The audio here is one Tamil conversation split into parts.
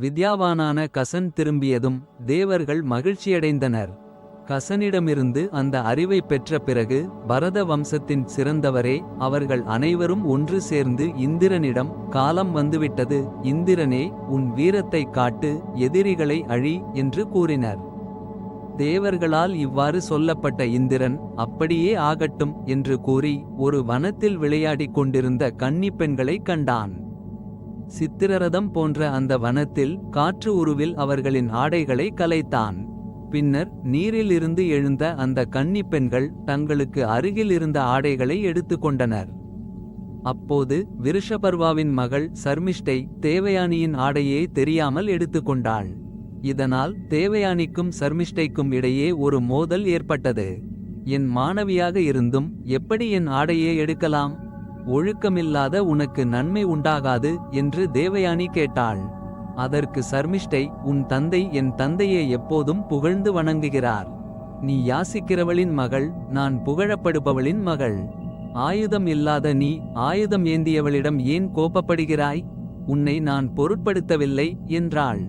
வித்யாவானான கசன் திரும்பியதும் தேவர்கள் மகிழ்ச்சியடைந்தனர். கசனிடமிருந்து அந்த அறிவை பெற்ற பிறகு பரத வம்சத்தின் சிறந்தவரே அவர்கள் அனைவரும் ஒன்று சேர்ந்து இந்திரனிடம் காலம் வந்துவிட்டது இந்திரனே உன் வீரத்தைக் காட்டு எதிரிகளை அழி என்று கூறினர். தேவர்களால் இவ்வாறு சொல்லப்பட்ட இந்திரன் அப்படியே ஆகட்டும் என்று கூறி ஒரு வனத்தில் விளையாடிக் கொண்டிருந்த கன்னிப் பெண்களைக் கண்டான். சித்திரரதம் போன்ற அந்த வனத்தில் காற்று உருவில் அவர்களின் ஆடைகளை கலைத்தான். பின்னர் நீரிலிருந்து எழுந்த அந்த கன்னிப் பெண்கள் தங்களுக்கு அருகில் இருந்த ஆடைகளை எடுத்துக்கொண்டனர் அப்போது விருஷபர்வாவின் மகள் சர்மிஷ்டை தேவயானியின் ஆடையே தெரியாமல் எடுத்துக்கொண்டாள் இதனால் தேவயானிக்கும் சர்மிஷ்டைக்கும் இடையே ஒரு மோதல் ஏற்பட்டது. என் மாணவியாக இருந்தும் எப்படி என் ஆடையே எடுக்கலாம்? ஒழுக்கமில்லாத உனக்கு நன்மை உண்டாகாது என்று தேவயானி கேட்டாள். அதற்கு சர்மிஷ்டை உன் தந்தை என் தந்தையை எப்போதும் புகழ்ந்து வணங்குகிறார். நீ யாசிக்கிறவளின் மகள் நான் புகழப்படுபவளின் மகள். ஆயுதம் இல்லாத நீ ஆயுதம் ஏந்தியவளிடம் ஏன் கோபப்படுகிறாய்? உன்னை நான் பொருட்படுத்தவில்லை என்றாள்.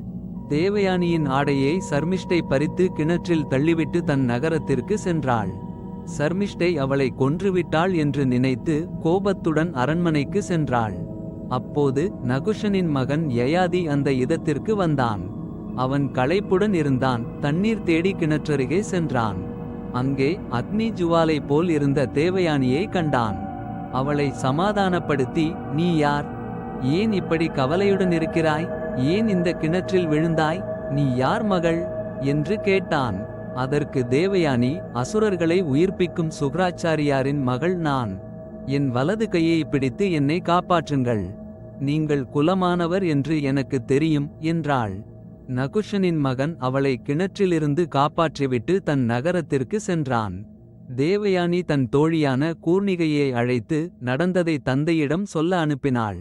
தேவயானியின் ஆடையை சர்மிஷ்டை பறித்து கிணற்றில் தள்ளிவிட்டு தன் நகரத்திற்கு சென்றாள். சர்மிஷ்டை அவளை கொன்றுவிட்டாள் என்று நினைத்து கோபத்துடன் அரண்மனைக்கு சென்றாள். அப்போது நகுஷனின் மகன் யயாதி அந்த இதத்திற்கு வந்தான். அவன் களைப்புடன் இருந்தான். தண்ணீர் தேடி கிணற்றருகே சென்றான். அங்கே அக்னி ஜுவாலை போல் இருந்த தேவயானியை கண்டான். அவளை சமாதானப்படுத்தி நீ யார்? ஏன் இப்படி கவலையுடன் இருக்கிறாய்? ஏன் இந்த கிணற்றில் விழுந்தாய்? நீ யார் மகள்? என்று கேட்டான். அதற்கு தேவயானி அசுரர்களை உயிர்ப்பிக்கும் சுக்ராச்சாரியாரின் மகள் நான். என் வலது கையை பிடித்து என்னை காப்பாற்றுங்கள். நீங்கள் குலமானவர் என்று எனக்கு தெரியும் என்றாள். நகுஷனின் மகன் அவளை கிணற்றிலிருந்து காப்பாற்றிவிட்டு தன் நகரத்திற்கு சென்றான். தேவயானி தன் தோழியான கூர்ணிகையை அழைத்து நடந்ததை தந்தையிடம் சொல்ல அனுப்பினாள்.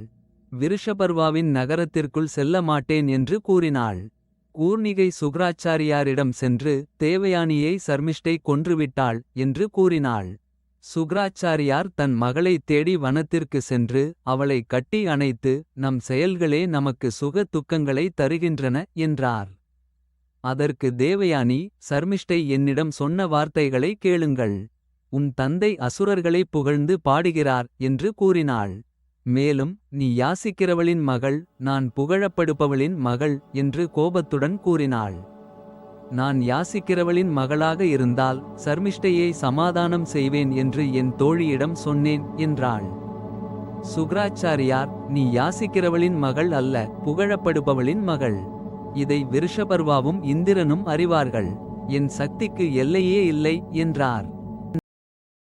விருஷபர்வாவின் நகரத்திற்குள் செல்ல மாட்டேன் என்று கூறினாள். கூர்ணிகை சுக்ராச்சாரியாரிடம் சென்று தேவயானியை சர்மிஷ்டை கொன்றுவிட்டாள் என்று கூறினாள். சுக்ராச்சாரியார் தன் மகளை தேடி வனத்திற்கு சென்று அவளை கட்டி அணைத்து நம் செயல்களே நமக்கு சுக துக்கங்களை தருகின்றன என்றார். அதற்கு தேவயானி சர்மிஷ்டை என்னிடம் சொன்ன வார்த்தைகளை கேளுங்கள். உன் தந்தை அசுரர்களை புகழ்ந்து பாடுகிறார் என்று கூறினாள். மேலும் நீ யாசிக்கிறவளின் மகள் நான் புகழப்படுபவளின் மகள் என்று கோபத்துடன் கூறினாள். நான் யாசிக்கிறவளின் மகளாக இருந்தால் சர்மிஷ்டையை சமாதானம் செய்வேன் என்று என் தோழியிடம் சொன்னேன் என்றாள். சுக்ராச்சாரியார் நீ யாசிக்கிறவளின் மகள் அல்ல புகழப்படுபவளின் மகள். இதை விருஷபர்வாவும் இந்திரனும் அறிவார்கள். என் சக்திக்கு எல்லையே இல்லை என்றார்.